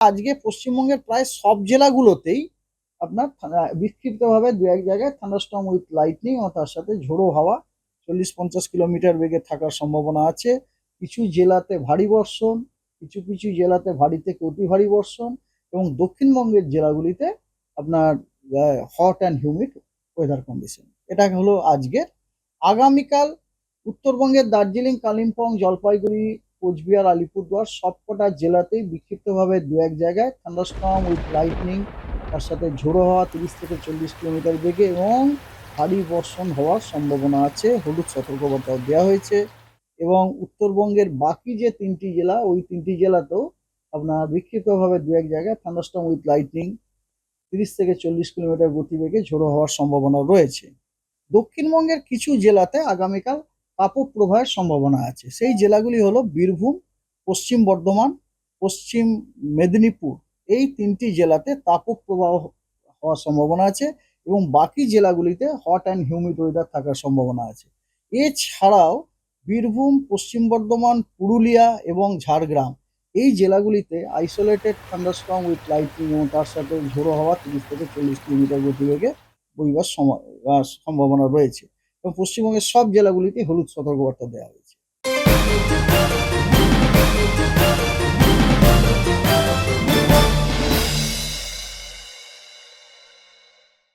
আজকে পশ্চিমবঙ্গের প্রায় সব জেলাগুলোতেই আপনার বিক্ষিপ্তভাবে দু এক জায়গায় থান্ডারস্টর্ম উইথ লাইটনিং ও তার সাথে ঝোড়ো হাওয়া। চল্লিশ পঞ্চাশ কিলোমিটার বেগে থাকার সম্ভাবনা আছে। কিছু জেলাতে ভারী বর্ষণ, কিছু কিছু জেলাতে ভারী থেকে অতি ভারী বর্ষণ এবং দক্ষিণবঙ্গের জেলাগুলিতে আপনার hot and humid weather condition এটা হলো আজকের। আগামীকাল উত্তরবঙ্গের দার্জিলিং, কালিম্পং, জলপাইগুড়ি কোচবিহার, আলিপুরদুয়ার সবকটা জেলাতেই বিক্ষিপ্তভাবে দু এক জায়গায় থান্ডারস্টর্ম উইথ লাইটনিং তার সাথে ঝোড়ো হওয়া তিরিশ থেকে চল্লিশ কিলোমিটার বেগে এবং ভারী বর্ষণ হওয়ার সম্ভাবনা আছে। হলুদ সতর্কবার্তাও দেওয়া হয়েছে এবং উত্তরবঙ্গের বাকি যে তিনটি জেলা, ওই তিনটি জেলাতেও আপনার বিক্ষিপ্তভাবে দু এক জায়গায় থান্ডারস্টর্ম উইথ লাইটনিং তিরিশ থেকে চল্লিশ কিলোমিটার গতিবেগে ঝোড়ো হওয়ার সম্ভাবনা রয়েছে। দক্ষিণবঙ্গের কিছু জেলাতে আগামীকাল তাপপ্রবাহের সম্ভাবনা আছে। সেই জেলাগুলি হলো বীরভূম, পশ্চিম বর্ধমান, পশ্চিম মেদিনীপুর। এই তিনটি জেলাতে তাপপ্রবাহ হওয়ার সম্ভাবনা আছে এবং বাকি জেলাগুলিতে হট অ্যান্ড হিউমিড ওয়েদার থাকার সম্ভাবনা আছে। এছাড়াও বীরভূম, পশ্চিম বর্ধমান, পুরুলিয়া এবং ঝাড়গ্রাম, এই জেলাগুলিতে আইসোলেটেড থান্ডারস্টর্ম উইথ লাইটিং এবং তার সাথে ঝোড়ো হাওয়া তিরিশ থেকে চল্লিশ কিলোমিটার গতিবেগে বইবার সম্ভাবনা রয়েছে। এবং পশ্চিমবঙ্গের সব জেলাগুলিতে হলুদ সতর্কবার্তা দেওয়া হয়েছে।